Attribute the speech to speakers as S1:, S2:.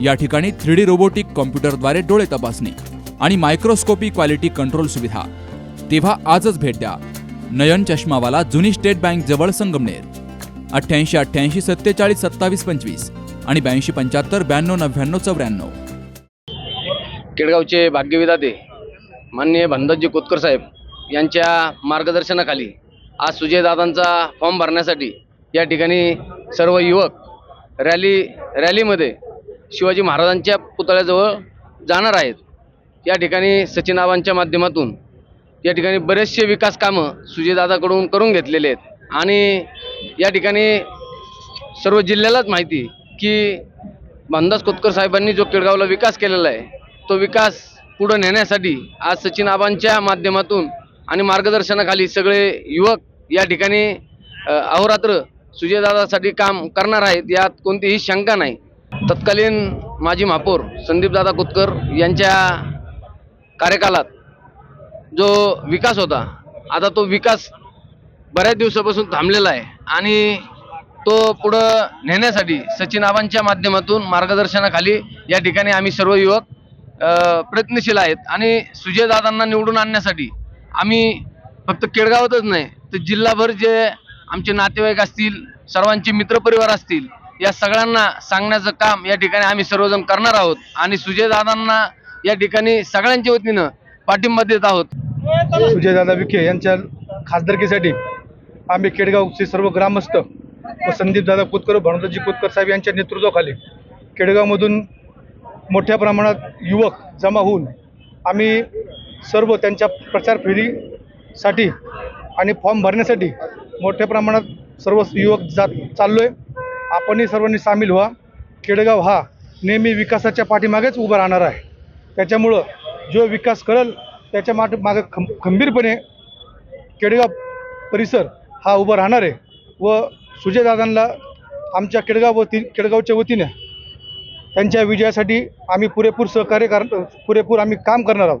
S1: या ठिकाणी three D robotic कॉम्प्युटरद्वारे डोळे तपासणी आणि मायक्रोस्कोपी क्वालिटी कंट्रोल सुविधा. तेव्हा आजच भेट द्या. नयन चष्मावाला जुनी स्टेट बँक जवळ संगमनेर. अठ्ठ्याऐंशी अठ्ठ्याऐंशी सत्तेचाळीस सत्तावीस पंचवीस आणि ब्याऐंशी पंच्याहत्तर ब्याण्णव नव्याण्णव चौऱ्याण्णव.
S2: केडगावचे भाग्यविधाते माननीय भंडाजी कोतकर साहेब यांच्या मार्गदर्शनाखाली आज सुजयदादांचा फॉर्म भरण्यासाठी या ठिकाणी सर्व युवक रॅली रॅलीमध्ये शिवाजी महाराजांच्या पुतळ्याजवळ जाणार आहेत. या ठिकाणी सचिनाबांच्या माध्यमातून या ठिकाणी बरेचसे विकास कामं सुजयदादाकडून करून घेतलेले आहेत. आणि या ठिकाणी सर्व जिल्ह्यालाच माहिती की भानदास खोतकर साहेबांनी जो केळगावला विकास केलेला आहे तो विकास पुढं नेण्यासाठी आज सचिन आबांच्या माध्यमातून आणि मार्गदर्शनाखाली सगळे युवक या ठिकाणी अहोरात्र सुजयदादासाठी काम करणार आहेत यात कोणतीही शंका नाही. तत्कालीन माजी महापौर संदीपदादा कुतकर यांच्या कार्यकालात जो विकास होता आता तो विकास बऱ्याच दिवसापासून थांबलेला आहे आणि तो पुढं नेण्यासाठी सचिन आबांच्या माध्यमातून मार्गदर्शनाखाली या ठिकाणी आम्ही सर्व युवक प्रयत्नशील आहेत आणि सुजयदादांना निवडून आणण्यासाठी आम्ही फक्त केळगावातच नाही तर जिल्हाभर जे आमचे नातेवाईक असतील सर्वांचे मित्रपरिवार असतील या सगळ्यांना सांगण्याचं काम या ठिकाणी आम्ही सर्वजण करणार आहोत. आणि सुजयदादांना या ठिकाणी सगळ्यांच्या वतीनं पाठिंबा देत आहोत.
S3: सुजयदादा विखे यांच्या खासदारकीसाठी आम्ही केडगावचे सर्व ग्रामस्थ व संदीपदादा कोतकर भानुदाजी कोतकर साहेब यांच्या नेतृत्वाखाली केडगावमधून मोठ्या प्रमाणात युवक जमा होऊन आम्ही सर्व त्यांच्या प्रचार फेरीसाठी आणि फॉर्म भरण्यासाठी मोठ्या प्रमाणात सर्व युवक जात चाललो आहे आपणही सर्वांनी सामील व्हा. केडगाव हा नेहमी विकासाच्या पाठीमागेच उभा राहणार आहे. त्याच्यामुळं जो विकास करेल त्याच्या माग मागं खं खंबीरपणे केडगाव परिसर हा उभा राहणार आहे. व सुजयदादांना आमच्या केडगाव वती केडगावच्या वतीने त्यांच्या विजयासाठी आम्ही पुरेपूर सहकार्य कर पुरेपूर आम्ही काम करणार आहोत.